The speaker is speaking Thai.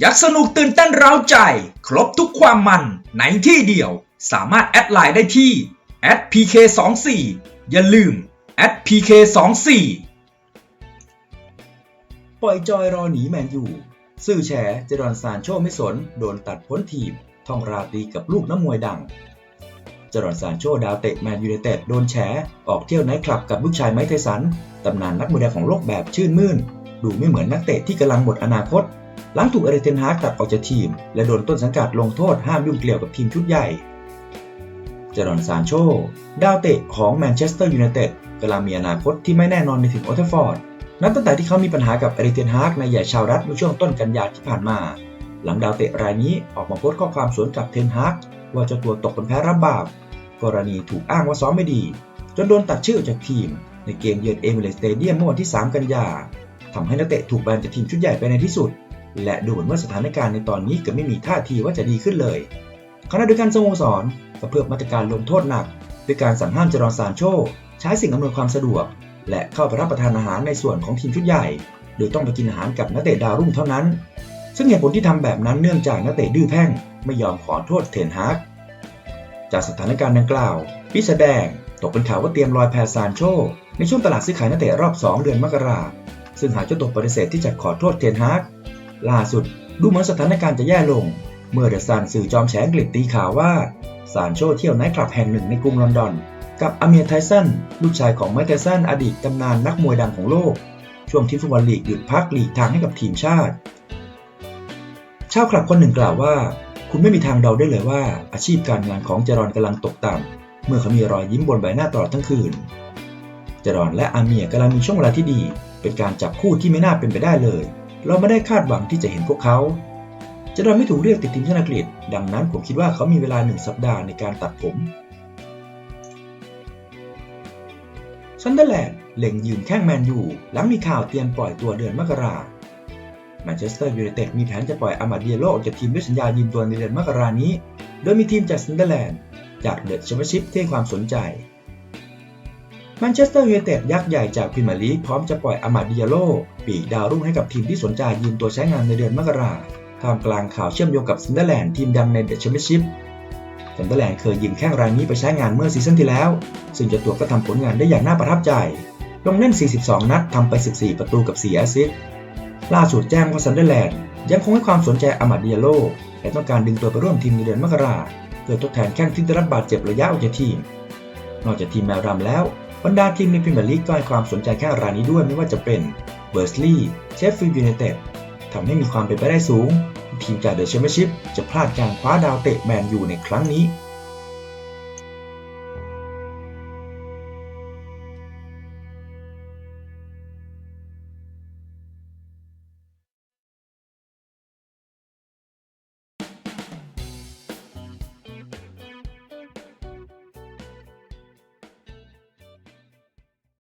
ยักสนุกตื่นเต้นเร้าใจ ครบทุกความมันในที่เดียว สามารถแอดไลน์ได้ที่ @pk24 อย่าลืม @pk24 ปล่อยจอยรอหนีแมนยูซื่อแฉเจดอนซานโชไม่สน โดนตัดพ้นทีมท่องราตรีกับลูกน้ำมวยดังเจดอนซานโชดาวเตะแมนยูไนเต็ดโดนแฉออกเที่ยวไนท์คลับกับลูกชายไมค์ไทสันตำนานนักมวยดังของโลกแบบชื่นมื่น ดูไม่เหมือนนักเตะที่กำลังหมดอนาคต หลังถูกเอริเทนฮากตัดออกจากทีม และโดนต้นสังกัดลงโทษห้ามยุ่งเกี่ยวกับทีมชุดใหญ่เจรอนซานโช ดาวเตะของแมนเชสเตอร์ยูไนเต็ดกำลังมีอนาคตที่ไม่แน่นอนในถึงโอเทฟฟอร์ด นับตั้งแต่ที่เขามีปัญหากับเอริเทนฮากในใหญ่ชาวรัฐเมื่อช่วงต้นกันยาที่ผ่านมา หลังดาวเตะรายนี้ออกมาโพสต์ข้อความสวนกับเทนฮากว่าเจ้าตัวตกเป็นแพ้รับบาป กรณีถูกอ้างว่าซ้อมไม่ดี จนโดนตัดชื่อจากทีม ในเกมเยือนเอมิเรตสเตเดียมเมื่อวันที่ 3 กันยาทำให้นักเตะถูกแบนจากทีมชุดใหญ่ไปในที่สุด และดูเหมือนว่าสถานการณ์ในตอนนี้ก็ไม่มีท่าทีว่าจะดีขึ้นเลยขณะเดียวกันสโมสรก็เพิ่มมาตรการลงโทษหนักด้วยการสั่งห้ามจรอนซานโช ใช้สิ่งอำนวยความสะดวก และเข้าไปรับประทานอาหารในส่วนของทีมชุดใหญ่ โดยต้องไปกินอาหารกับนักเตะดาวรุ่งเท่านั้น ซึ่งเหตุผลที่ทำแบบนั้นเนื่องจากนักเตะดื้อแพ่งไม่ยอมขอโทษเทนฮากจากสถานการณ์ดังกล่าวพิสแดงตกเป็นข่าวว่าเตรียมลอยแพซานโช ในช่วงตลาดซื้อขายนักเตะรอบ 2 เดือนมกราซึ่งหากเจ้าตัวปฏิเสธที่จะขอโทษเทนฮาก ล่าสุดดูเหมือนสถานการณ์จะแย่ลง เมื่อเดอะซันสื่อจอมแฉอังกฤษตีข่าวว่าซานโชเที่ยวไนท์คลับแห่งหนึ่งในกรุงลอนดอน กับอเมียร์ไทสันลูกชายของไมค์ไทสันอดีตตำนานนักมวยดังของโลก ช่วงที่ฟุตบอลลีกหยุดพักหลีกทางให้กับทีมชาติ ชาวคลับคนหนึ่งกล่าวว่า คุณไม่มีทางเดาได้เลยว่า อาชีพการงานของเจรอนกำลังตกต่ำเมื่อเขามีรอยยิ้มบนใบหน้าตลอดทั้งคืนเจรอนและอาเมียกำลังมีช่วงเวลาที่ดี เป็นการจับคู่ที่ไม่น่าเป็นไปได้เลย เราไม่ได้คาดหวังที่จะเห็นพวกเขาเจรอนไม่ถูกเรียกติดทีมชาติอังกฤษ ดังนั้นผมคิดว่าเขามีเวลาหนึ่งสัปดาห์ในการตัดผมซันเดอร์แลนด์เล็งยืนแข้งแมนยูหลังมีข่าวเตรียมปล่อยตัวเดือนมกราแมนเชสเตอร์ยูไนเต็ดมีแผนจะปล่อยอามาเดียโลออกจากทีมด้วยสัญญายืมตัวในเดือนมกรานี้ โดยมีทีมจากซันเดอร์แลนด์จากเดอะแชมเปี้ยนชิพที่ความสนใจ แมนเชสเตอร์ยูไนเต็ดยักษ์ใหญ่จากพรีเมียร์ลีกพร้อมจะปล่อยอามาดียาโลปีกดาวรุ่งให้กับทีมที่สนใจยืมตัวใช้งานในเดือนมกราท่ามกลางข่าวเชื่อมโยงกับซันเดอร์แลนด์ทีมดังในเดอะแชมเปี้ยนชิพซันเดอร์แลนด์เคยยืมแข้งรายนี้ไปใช้งานเมื่อซีซั่นที่แล้ว ซึ่งเจ้าตัวก็ทำผลงานได้อย่างน่าประทับใจ ลงเล่น 42 นัดทำไป 14 ประตูกับ 4 แอสซิสต์ล่าสุดแจ้งว่าซันเดอร์แลนด์ยังคงให้ความสนใจอามาดิอาโลและต้องการดึงตัวไปร่วมทีมในเดือนมกราเพื่อทดแทนแข้งที่ได้รับบาดเจ็บระยะออกจากทีม นอกจากทีมแมวดำแล้ว บรรดาทีมในพรีเมียร์ลีกก็ให้ความสนใจแค่รายนี้ด้วยไม่ว่าจะเป็นเบอร์สลีย์เชฟฟิลด์ยูไนเต็ดทำให้มีความเป็นไปได้สูง ทีมจากเดอะแชมเปี้ยนชิพจะพลาดการคว้าดาวเตะแมนยูในครั้งนี้